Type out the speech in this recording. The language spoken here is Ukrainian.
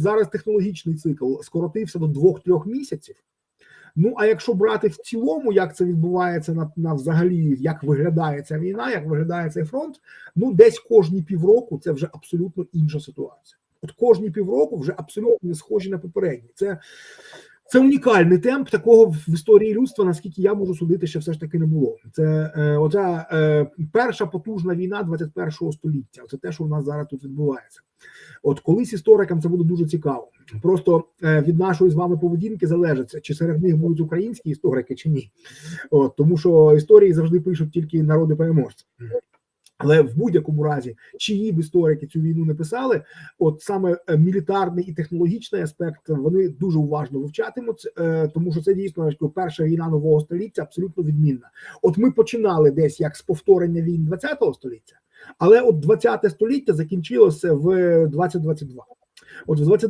зараз технологічний цикл скоротився до 2-3 місяців. Ну а якщо брати в цілому, як це відбувається на, на взагалі, як виглядає ця війна, як виглядає цей фронт, ну десь кожні півроку це вже абсолютно інша ситуація. От кожні півроку вже абсолютно не схожі на попередні. Це, це унікальний темп такого в історії людства, наскільки я можу судити, що все ж таки не було. Це е, оця е, перша потужна війна 21 століття. Це те, що в нас зараз тут відбувається. От колись історикам це буде дуже цікаво. Просто е, від нашої з вами поведінки залежить, чи серед них будуть українські історики, чи ні. От тому, що історії завжди пишуть тільки народи переможці. Але в будь-якому разі, чиї б історики цю війну не писали, от саме е, мілітарний і технологічний аспект вони дуже уважно вивчатимуть, е, тому що це дійсно перша війна нового століття абсолютно відмінна. От ми починали десь як з повторення війн 20-го століття, але от 20 століття закінчилося в 2022. От в 20